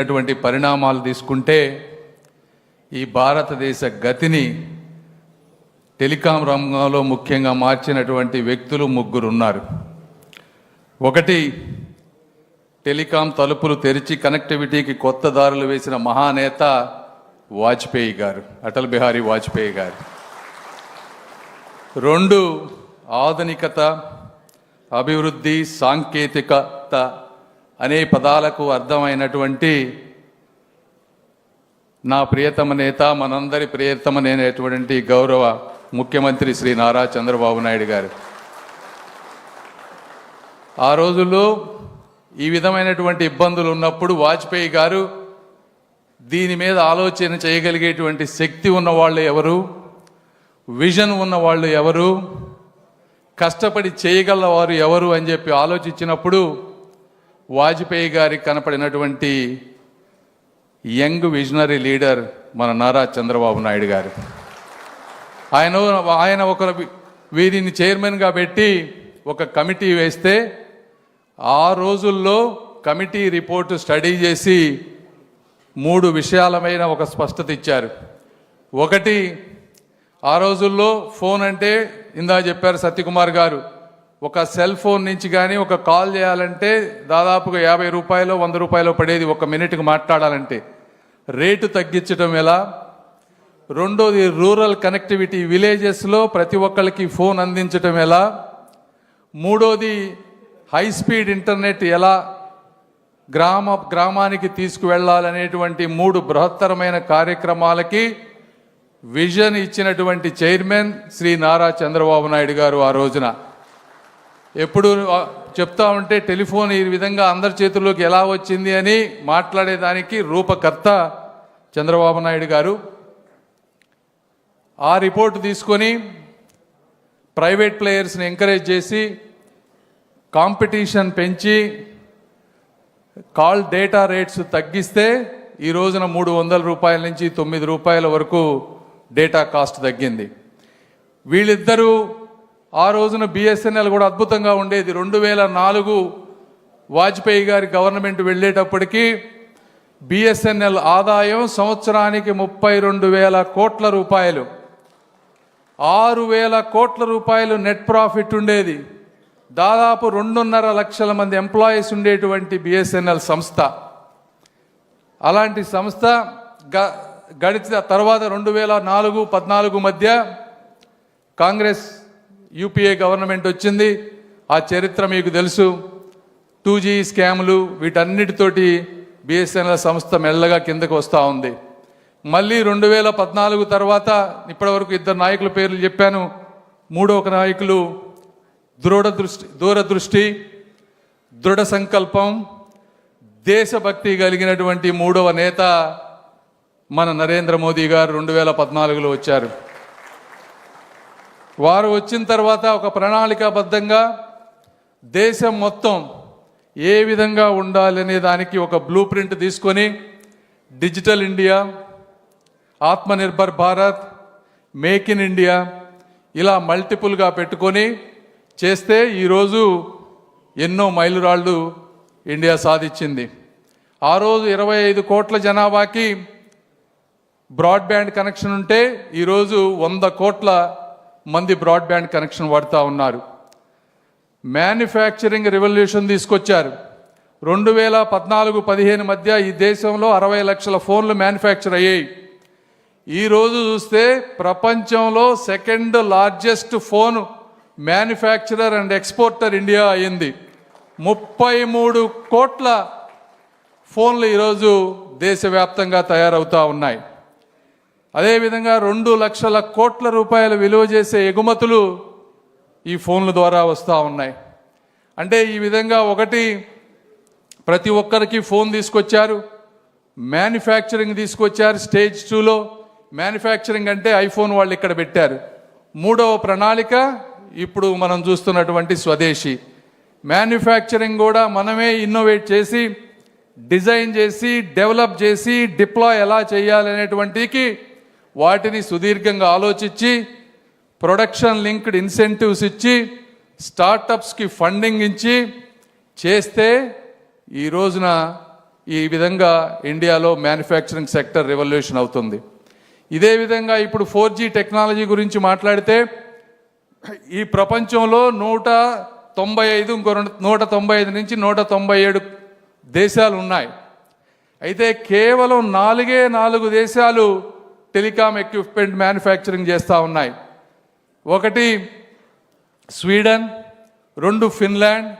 అటువంటి పరిణామాలు తీసుకుంటే ఈ భారతదేశ గతిని టెలికాం రంగంలో ముఖ్యంగా మార్చినటువంటి వ్యక్తులు ముగ్గురు ఉన్నారు. ఒకటి టెలికాం తలుపులు తెరిచి కనెక్టివిటీకి కొత్త దారులు వేసిన మహానేత వాజ్పేయి గారు అటల్ బిహారీ వాజ్పేయి గారు. రెండు ఆధునికత అభివృద్ధి సాంకేతికత అనే పదాలకు అర్థమైనటువంటి నా ప్రియతమ నేత మనందరి ప్రియతమ నేనటువంటి గౌరవ ముఖ్యమంత్రి శ్రీ నారా చంద్రబాబు నాయుడు గారు. ఆ రోజుల్లో ఈ విధమైనటువంటి ఇబ్బందులు ఉన్నప్పుడు వాజ్పేయి గారు దీని మీద ఆలోచన చేయగలిగేటువంటి శక్తి ఉన్న వాళ్ళు ఎవరు? విజన్ ఉన్న వాళ్ళు ఎవరు? కష్టపడి చేయగలవారు ఎవరు అని చెప్పి ఆలోచించినప్పుడు వాజ్పేయి గారికి కనపడినటువంటి యంగ్ విజనరీ లీడర్ మన నారా చంద్రబాబు నాయుడు గారు. ఆయన ఆయన ఒక వీరిని చైర్మన్గా పెట్టి ఒక కమిటీ వేస్తే ఆ రోజుల్లో కమిటీ రిపోర్టు స్టడీ చేసి మూడు విషయాలమైన ఒక స్పష్టత ఇచ్చారు. ఒకటి ఆ రోజుల్లో ఫోన్ అంటే ఇందా చెప్పారు సత్యకుమార్ గారు ఒక సెల్ ఫోన్ నుంచి కానీ ఒక కాల్ చేయాలంటే దాదాపుగా యాభై రూపాయలు వంద రూపాయలు పడేది ఒక మినిట్కి మాట్లాడాలంటే. రేటు తగ్గించడం ఎలా? రెండోది రూరల్ కనెక్టివిటీ విలేజెస్లో ప్రతి ఒక్కరికి ఫోన్ అందించడం ఎలా? మూడోది హై స్పీడ్ ఇంటర్నెట్ ఎలా? గ్రామ గ్రామానికి తీసుకువెళ్ళాలనేటువంటి మూడు బృహత్తరమైన కార్యక్రమాలకి విజన్ ఇచ్చినటువంటి చైర్మన్ శ్రీ నారా చంద్రబాబు నాయుడు గారు ఆ రోజున. ఎప్పుడు చెప్తా ఉంటే టెలిఫోన్ ఈ విధంగా అందరి చేతుల్లోకి ఎలా వచ్చింది అని మాట్లాడేదానికి రూపకర్త చంద్రబాబు నాయుడు గారు ఆ రిపోర్టు తీసుకొని ప్రైవేట్ ప్లేయర్స్ని ఎంకరేజ్ చేసి కాంపిటీషన్ పెంచి కాల్ డేటా రేట్స్ తగ్గిస్తే ఈ రోజున మూడు వందల రూపాయల నుంచి తొమ్మిది రూపాయల వరకు డేటా కాస్ట్ తగ్గింది. వీళ్ళిద్దరూ ఆ రోజున బిఎస్ఎన్ఎల్ కూడా అద్భుతంగా ఉండేది. రెండు వేల నాలుగు వాజ్పేయి గారి గవర్నమెంట్ వెళ్ళేటప్పటికీ బిఎస్ఎన్ఎల్ ఆదాయం సంవత్సరానికి ముప్పై రెండు వేల కోట్ల రూపాయలు. ఆరు వేల కోట్ల రూపాయలు నెట్ ప్రాఫిట్ ఉండేది. దాదాపు రెండున్నర లక్షల మంది ఎంప్లాయీస్ ఉండేటువంటి బిఎస్ఎన్ఎల్ సంస్థ. అలాంటి సంస్థ గ గడిచిన తర్వాత రెండు వేల నాలుగు పద్నాలుగు మధ్య కాంగ్రెస్ యూపీఏ గవర్నమెంట్ వచ్చింది. ఆ చరిత్ర మీకు తెలుసు. టూ జీ స్కాములు వీటన్నిటితోటి బిఎస్ఎన్ఎల్ సంస్థ మెల్లగా కిందకు వస్తూ ఉంది. మళ్ళీ రెండు వేల పద్నాలుగు తర్వాత ఇప్పటివరకు ఇద్దరు నాయకుల పేర్లు చెప్పాను. మూడో ఒక నాయకులు దృఢదృష్టి దూరదృష్టి దృఢ సంకల్పం దేశభక్తి కలిగినటువంటి మూడవ నేత మన నరేంద్ర మోదీ గారు రెండు వేల పద్నాలుగులో వచ్చారు. వారు వచ్చిన తర్వాత ఒక ప్రణాళికాబద్ధంగా దేశం మొత్తం ఏ విధంగా ఉండాలనే దానికి ఒక బ్లూ ప్రింట్ తీసుకొని digital India Atmanirbhar Bharat make in India ఇలా మల్టిపుల్గా పెట్టుకొని చేస్తే ఈరోజు ఎన్నో మైలురాళ్ళు ఇండియా సాధించింది. ఆ రోజు ఇరవై ఐదు కోట్ల జనాభాకి బ్రాడ్బ్యాండ్ కనెక్షన్ ఉంటే ఈరోజు వంద కోట్ల మంది బ్రాడ్బ్యాండ్ కనెక్షన్ వాడుతూ ఉన్నారు. మ్యానుఫ్యాక్చరింగ్ రెవల్యూషన్ తీసుకొచ్చారు. రెండు వేల పద్నాలుగు పదిహేను మధ్య ఈ దేశంలో అరవై లక్షల ఫోన్లు మ్యానుఫ్యాక్చర్ అయ్యాయి. ఈ రోజు చూస్తే ప్రపంచంలో second largest phone manufacturer and exporter India అయింది. ముప్పై మూడు కోట్ల ఫోన్లు ఈరోజు దేశవ్యాప్తంగా తయారవుతూ ఉన్నాయి. అదేవిధంగా రెండు లక్షల కోట్ల రూపాయల విలువ చేసే ఎగుమతులు ఈ ఫోన్ల ద్వారా వస్తూ ఉన్నాయి. అంటే ఈ విధంగా ఒకటి ప్రతి ఒక్కరికి ఫోన్ తీసుకొచ్చారు మ్యానుఫ్యాక్చరింగ్ తీసుకొచ్చారు స్టేజ్ టూలో. మ్యానుఫ్యాక్చరింగ్ అంటే ఐఫోన్ వాళ్ళు ఇక్కడ పెట్టారు. మూడవ ప్రణాళిక ఇప్పుడు మనం చూస్తున్నటువంటి స్వదేశీ. మ్యానుఫ్యాక్చరింగ్ కూడా మనమే ఇన్నోవేట్ చేసి డిజైన్ చేసి డెవలప్ చేసి డిప్లాయ్ ఎలా చేయాలనేటువంటికి వాటిని సుదీర్ఘంగా ఆలోచించి ప్రొడక్షన్ లింక్డ్ ఇన్సెంటివ్స్ ఇచ్చి స్టార్టప్స్కి ఫండింగ్ ఇచ్చి చేస్తే ఈ రోజున ఈ విధంగా ఇండియాలో మ్యానుఫ్యాక్చరింగ్ సెక్టర్ రెవల్యూషన్ అవుతుంది. ఇదే విధంగా ఇప్పుడు ఫోర్ జీ టెక్నాలజీ గురించి మాట్లాడితే ఈ ప్రపంచంలో నూట తొంభై ఐదు ఇంకో నూట తొంభై ఐదు నుంచి నూట తొంభై ఏడు దేశాలు ఉన్నాయి. అయితే కేవలం నాలుగే నాలుగు దేశాలు టెలికాం ఎక్విప్మెంట్ మ్యానుఫ్యాక్చరింగ్ చేస్తూ ఉన్నాయి. ఒకటి స్వీడన్ రెండు ఫిన్లాండ్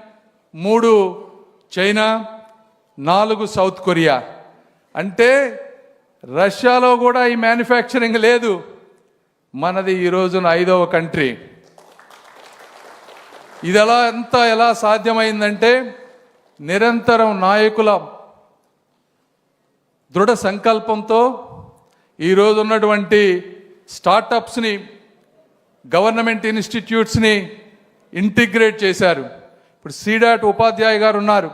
మూడు చైనా నాలుగు సౌత్ కొరియా. అంటే రష్యాలో కూడా ఈ మ్యానుఫ్యాక్చరింగ్ లేదు. మనది ఈ రోజున ఐదవ కంట్రీ. ఇది ఎలా ఎంత ఎలా సాధ్యమైందంటే నిరంతరం నాయకుల దృఢ సంకల్పంతో ఈరోజు ఉన్నటువంటి స్టార్టప్స్ని గవర్నమెంట్ ఇన్స్టిట్యూట్స్ని ఇంటిగ్రేట్ చేశారు. ఇప్పుడు సీడాట్ ఉపాధ్యాయ గారు ఉన్నారు.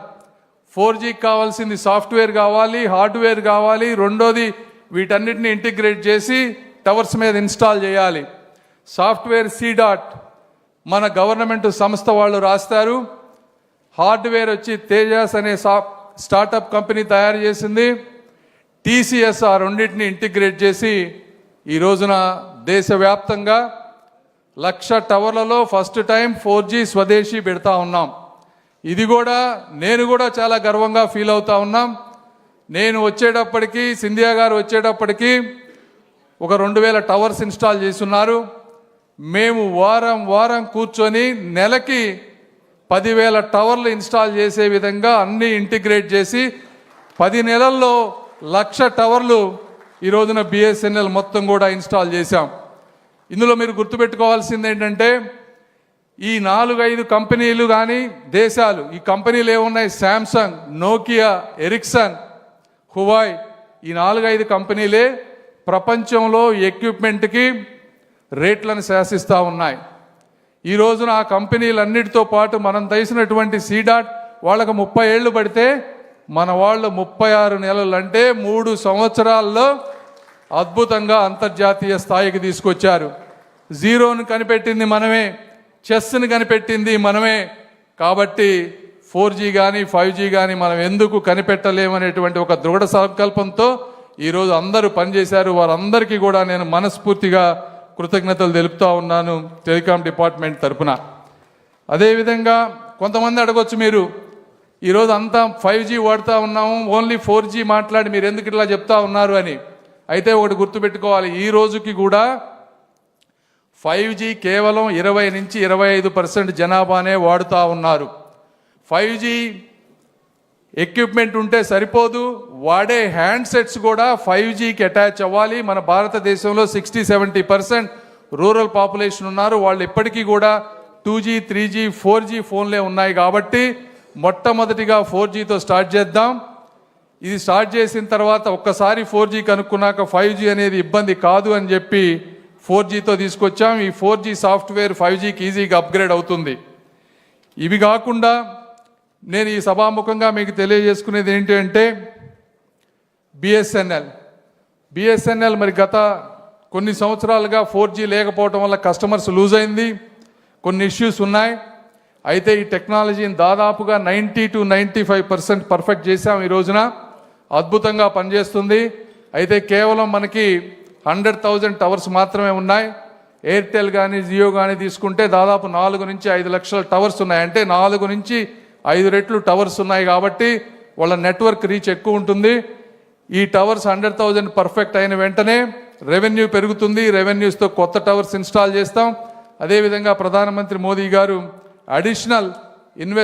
ఫోర్ జీకి కావాల్సింది సాఫ్ట్వేర్ కావాలి హార్డ్వేర్ కావాలి రెండోది వీటన్నిటిని ఇంటిగ్రేట్ చేసి టవర్స్ మీద ఇన్స్టాల్ చేయాలి. సాఫ్ట్వేర్ సీడాట్ మన గవర్నమెంట్ సంస్థ వాళ్ళు రాస్తారు. హార్డ్వేర్ వచ్చి తేజాస్ అనే సా స్టార్టప్ కంపెనీ తయారు చేసింది. టీసీఎస్ ఆ రెండింటిని ఇంటిగ్రేట్ చేసి ఈ రోజున దేశవ్యాప్తంగా lakh టవర్లలో first time four G swadeshi పెడతా ఉన్నాం. ఇది కూడా నేను కూడా చాలా గర్వంగా ఫీల్ అవుతా ఉన్నాం. నేను వచ్చేటప్పటికి సింధియా గారు వచ్చేటప్పటికి ఒక రెండు వేల టవర్స్ ఇన్స్టాల్ చేస్తున్నారు. మేము వారం వారం కూర్చొని నెలకి పదివేల టవర్లు ఇన్స్టాల్ చేసే విధంగా అన్ని ఇంటిగ్రేట్ చేసి పది నెలల్లో లక్ష టవర్లు ఈ రోజున బిఎస్ఎన్ఎల్ మొత్తం కూడా ఇన్స్టాల్ చేశాం. ఇందులో మీరు గుర్తుపెట్టుకోవాల్సింది ఏంటంటే ఈ నాలుగైదు కంపెనీలు కానీ దేశాలు ఈ కంపెనీలు ఏమున్నాయి? శాంసంగ్ నోకియా ఎరిక్సన్ హువాయ్ ఈ నాలుగైదు కంపెనీలే ప్రపంచంలో ఎక్విప్మెంట్కి రేట్లను శాసిస్తూ ఉన్నాయి. ఈ రోజున ఆ కంపెనీలన్నిటితో పాటు మనం తీసినటువంటి సీడాట్ వాళ్ళకు ముప్పై ఏళ్ళు పడితే మన వాళ్ళు ముప్పై ఆరు నెలలు అంటే మూడు సంవత్సరాల్లో అద్భుతంగా అంతర్జాతీయ స్థాయికి తీసుకొచ్చారు. జీరోను కనిపెట్టింది మనమే చెస్ని కనిపెట్టింది మనమే. కాబట్టి ఫోర్ జీ కానీ ఫైవ్ జీ కానీ మనం ఎందుకు కనిపెట్టలేమనేటువంటి ఒక దృఢ సంకల్పంతో ఈరోజు అందరూ పనిచేశారు. వారందరికీ కూడా నేను మనస్ఫూర్తిగా కృతజ్ఞతలు తెలుపుతా ఉన్నాను టెలికాం డిపార్ట్మెంట్ తరపున. అదేవిధంగా కొంతమంది అడగొచ్చు మీరు ఈరోజు అంతా ఫైవ్ జీ వాడుతూ ఉన్నాము ఓన్లీ ఫోర్ జీ మాట్లాడి మీరు ఎందుకు ఇట్లా చెప్తా ఉన్నారు అని. అయితే ఒకటి గుర్తుపెట్టుకోవాలి ఈ రోజుకి కూడా ఫైవ్ జీ కేవలం ఇరవై నుంచి ఇరవై ఐదు పర్సెంట్ జనాభానే వాడుతూ ఉన్నారు. ఫైవ్ జీ ఎక్విప్మెంట్ ఉంటే సరిపోదు వాడే హ్యాండ్సెట్స్ కూడా ఫైవ్ జీకి అటాచ్ అవ్వాలి. మన భారతదేశంలో sixty seventy percent rural population ఉన్నారు. వాళ్ళు ఇప్పటికీ కూడా two G three G four G ఫోన్లే ఉన్నాయి కాబట్టి మొట్టమొదటిగా ఫోర్ జీతో స్టార్ట్ చేద్దాం. ఇది స్టార్ట్ చేసిన తర్వాత ఒక్కసారి ఫోర్ జీ కనుక్కున్నాక ఫైవ్ జీ అనేది ఇబ్బంది కాదు అని చెప్పి ఫోర్ జీతో తీసుకొచ్చాం. ఈ ఫోర్ జీ సాఫ్ట్వేర్ ఫైవ్ జీకి ఈజీగా అప్గ్రేడ్ అవుతుంది. ఇవి కాకుండా నేను ఈ సభాముఖంగా మీకు తెలియజేసుకునేది ఏంటి అంటే బిఎస్ఎన్ఎల్ బిఎస్ఎన్ఎల్ మరి గత కొన్ని సంవత్సరాలుగా ఫోర్ జీ లేకపోవటం వల్ల కస్టమర్స్ లూజ్ అయింది. కొన్ని ఇష్యూస్ ఉన్నాయి. అయితే ఈ టెక్నాలజీని దాదాపుగా ninety two ninety five percent perfect చేసాం ఈ రోజున. అద్భుతంగా పనిచేస్తుంది. అయితే కేవలం మనకి హండ్రెడ్ థౌజండ్ టవర్స్ మాత్రమే ఉన్నాయి. ఎయిర్టెల్ కానీ జియో కానీ తీసుకుంటే దాదాపు నాలుగు నుంచి ఐదు లక్షల టవర్స్ ఉన్నాయి. అంటే నాలుగు నుంచి ఐదు రెట్లు టవర్స్ ఉన్నాయి కాబట్టి వాళ్ళ నెట్వర్క్ రీచ్ ఎక్కువ ఉంటుంది. ఈ టవర్స్ హండ్రెడ్ థౌజండ్ పర్ఫెక్ట్ అయిన వెంటనే రెవెన్యూ పెరుగుతుంది. రెవెన్యూస్తో కొత్త టవర్స్ ఇన్స్టాల్ చేస్తాం. అదేవిధంగా ప్రధానమంత్రి మోదీ గారు additional investment.